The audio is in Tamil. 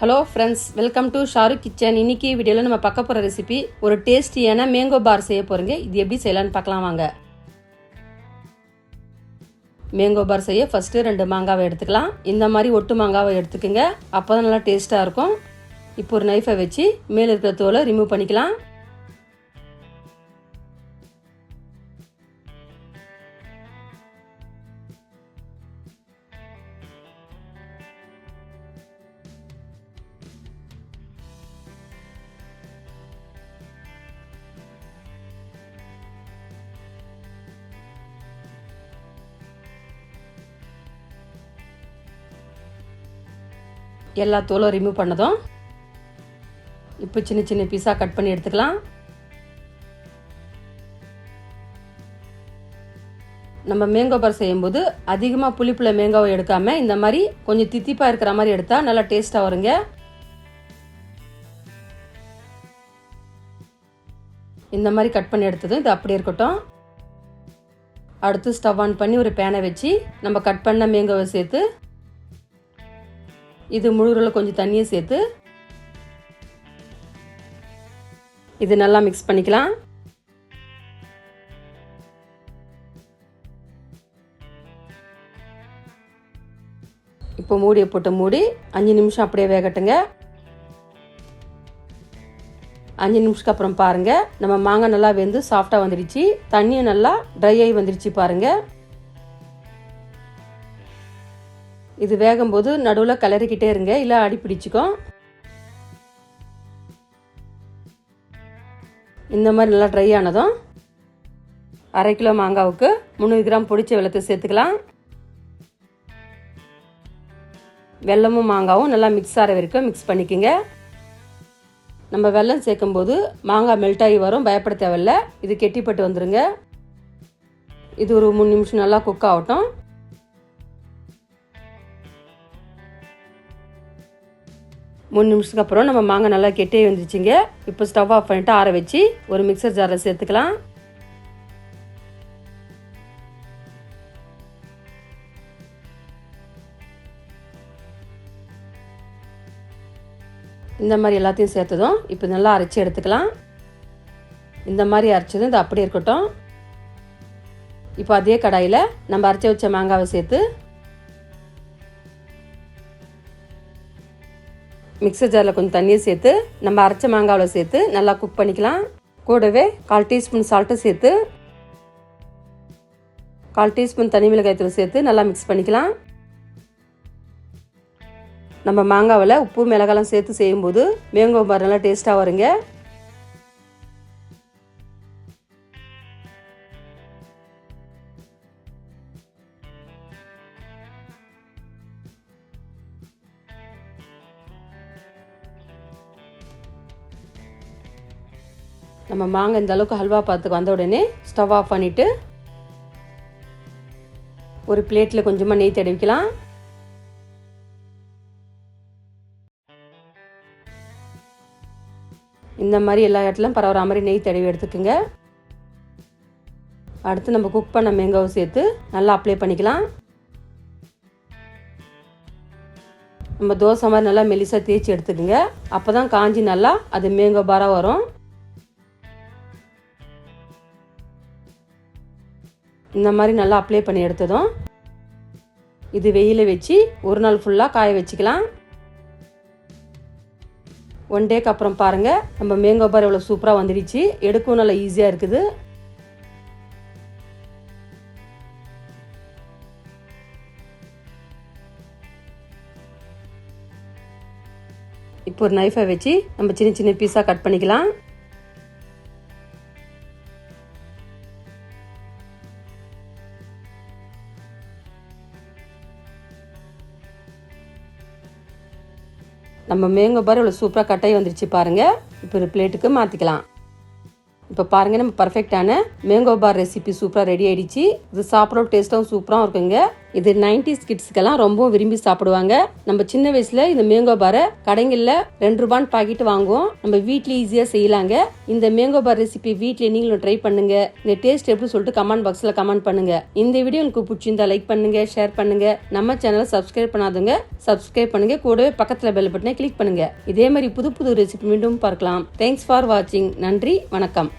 Hello friends welcome to Shahrukh kitchen இன்னைக்கு வீடியோவில் நம்ம பார்க்க போகிற ரெசிபி ஒரு டேஸ்டியான மேங்கோ பார் செய்ய போகிறீங்க இது எப்படி செய்யலான்னு பார்க்கலாம் வாங்க. மேங்கோ பார் செய்ய ஃபஸ்ட்டு ரெண்டு மாங்காவை எடுத்துக்கலாம். இந்த மாதிரி ஒட்டு மாங்காவை எடுத்துக்கோங்க. அப்போ தான் நல்லா டேஸ்ட்டாக இருக்கும். இப்போ ஒரு நைஃபை வச்சு மேலே இருக்கிற தோலை ரிமூவ் பண்ணிக்கலாம். எல்லா தோலும் ரிமூவ் பண்ணதும் இப்போ சின்ன சின்ன பீஸாக கட் பண்ணி எடுத்துக்கலாம். நம்ம மேங்கோ பார் செய்யும்போது அதிகமாக புளிப்புள்ள மேங்கோவை எடுக்காமல் இந்த மாதிரி கொஞ்சம் தித்திப்பாக இருக்கிற மாதிரி எடுத்தால் நல்லா டேஸ்ட்டாக வருங்க. இந்த மாதிரி கட் பண்ணி எடுத்ததும் இது அப்படி இருக்கட்டும். அடுத்து ஸ்டவ் ஆன் பண்ணி ஒரு பேனை வச்சு நம்ம கட் பண்ண மேங்கோவை சேர்த்து இது முழுகில் கொஞ்சம் தண்ணியை சேர்த்து இது நல்லா மிக்ஸ் பண்ணிக்கலாம். இப்போ மூடியை போட்டு மூடி அஞ்சு நிமிஷம் அப்படியே வேகட்டுங்க. அஞ்சு நிமிஷத்துக்கு அப்புறம் பாருங்கள் நம்ம மாங்காய் நல்லா வெந்து சாஃப்டாக வந்துடுச்சு தண்ணியும் நல்லா ட்ரை ஆகி வந்துடுச்சு பாருங்கள் இது வேகும்போது நடுவில் கிளறிக்கிட்டே இருங்க இல்லை அடி பிடிச்சிக்கும் இந்த மாதிரி நல்லா ட்ரை ஆனதும் அரை கிலோ மாங்காவுக்கு முந்நூறு கிராம் பொடிச்ச வெள்ளத்தை சேர்த்துக்கலாம். வெல்லமும் மாங்காவும் நல்லா மிக்ஸ் ஆகிற வரைக்கும் மிக்ஸ் பண்ணிக்கோங்க. நம்ம வெல்லம் சேர்க்கும்போது மாங்காய் மெல்ட் ஆகி வரும் பயப்பட தேவையில்ல. இது கெட்டிப்பட்டு வந்துடுங்க இது ஒரு மூணு நிமிஷம் நல்லா குக் ஆகட்டும். மூணு நிமிஷத்துக்கு அப்புறம் நம்ம மாங்காய் நல்லா கெட்டே வந்துருச்சுங்க. இப்போ ஸ்டவ் ஆஃப் பண்ணிட்டு ஆற வச்சு ஒரு மிக்சர் ஜாரில் சேர்த்துக்கலாம். இந்த மாதிரி எல்லாத்தையும் சேர்த்ததும் இப்போ நல்லா அரைச்சி எடுத்துக்கலாம். இந்த மாதிரி அரைச்சதும் இது அப்படியே இருக்கட்டும். இப்போ அதே கடாயில் நம்ம அரைச்சி வச்ச மாங்காவை சேர்த்து மிக்சர் ஜாரில் கொஞ்சம் தண்ணியை சேர்த்து நம்ம அரைச்ச மாங்காவில் சேர்த்து நல்லா குக் பண்ணிக்கலாம். கூடவே கால் டீஸ்பூன் சால்ட்டு சேர்த்து கால் டீஸ்பூன் தனி மிளகாய் தூள் சேர்த்து நல்லா மிக்ஸ் பண்ணிக்கலாம். நம்ம மாங்காவில் உப்பு மிளகாலாம் சேர்த்து செய்யும்போது மேங்கோ பார் நல்லா டேஸ்ட்டாக வருங்க. நம்ம மாங்காய் இந்த அளவுக்கு ஹல்வா பாத்துக்கு வந்த உடனே ஸ்டவ் ஆஃப் பண்ணிவிட்டு ஒரு பிளேட்டில் கொஞ்சமாக நெய் தடவிக்கலாம் இந்த மாதிரி எல்லா இடத்துலையும் பரவாயில்ல மாதிரி நெய் தடவி எடுத்துக்கோங்க. அடுத்து நம்ம குக் பண்ண மேங்காவை சேர்த்து நல்லா அப்ளை பண்ணிக்கலாம். நம்ம தோசை மாதிரி நல்லா மெலிசாக தேய்ச்சி எடுத்துக்கோங்க. அப்போ தான் காஞ்சி நல்லா அது மேங்கோ பாராக வரும். இந்த மாதிரி நல்லா அப்ளை பண்ணி எடுத்ததும் இது வெயில வச்சு ஒரு நாள் ஃபுல்லாக காய வச்சுக்கலாம். ஒன் டேக்கு அப்புறம் பாருங்கள் நம்ம மேங்கோ பார் எவ்வளோ சூப்பராக வந்துடுச்சு எடுக்கவும் நல்லா ஈஸியாக இருக்குது. இப்போ ஒரு நைஃபை வச்சு நம்ம சின்ன சின்ன பீஸாக கட் பண்ணிக்கலாம். நம்ம மேங்கோ பார் இவ்வளோ சூப்பராக கட்டாயி வந்துருச்சு பாருங்கள் இப்போ ஒரு பிளேட்டுக்கு மாற்றிக்கலாம் இப்போ பாருங்கள் நம்ம பர்ஃபெக்டான மேங்கோ பார் ரெசிபி சூப்பராக ரெடி ஆயிடுச்சு. இது சாப்பிட்ற டேஸ்ட்டாகவும் சூப்பராக இருக்குங்க. இது நைன்டிஸ் கிட்ஸ்க்கெல்லாம் ரொம்ப விரும்பி சாப்பிடுவாங்க. நம்ம சின்ன வயசுல இந்த மேங்கோ பாரை கடைங்களில் ரெண்டு ரூபான்னு பாக்கெட் வாங்குவோம். நம்ம வீட்லயே ஈஸியாக செய்யலாங்க. இந்த மேங்கோ பார் ரெசிபி வீட்லயே நீங்களும் ட்ரை பண்ணுங்க. இந்த டேஸ்ட் எப்படி சொல்லிட்டு கமெண்ட் பாக்ஸில் கமெண்ட் பண்ணுங்க. இந்த வீடியோ உங்களுக்கு பிடிச்சிருந்தா லைக் பண்ணுங்க ஷேர் பண்ணுங்க. நம்ம சேனலை சப்ஸ்கிரைப் பண்ணாதவங்க சப்ஸ்கிரைப் பண்ணுங்க. கூடவே பக்கத்தில் பெல் பட்டனை கிளிக் பண்ணுங்க. இதே மாதிரி புது புது ரெசிபி மீண்டும் பார்க்கலாம். தேங்க்ஸ் ஃபார் வாட்சிங் நன்றி வணக்கம்.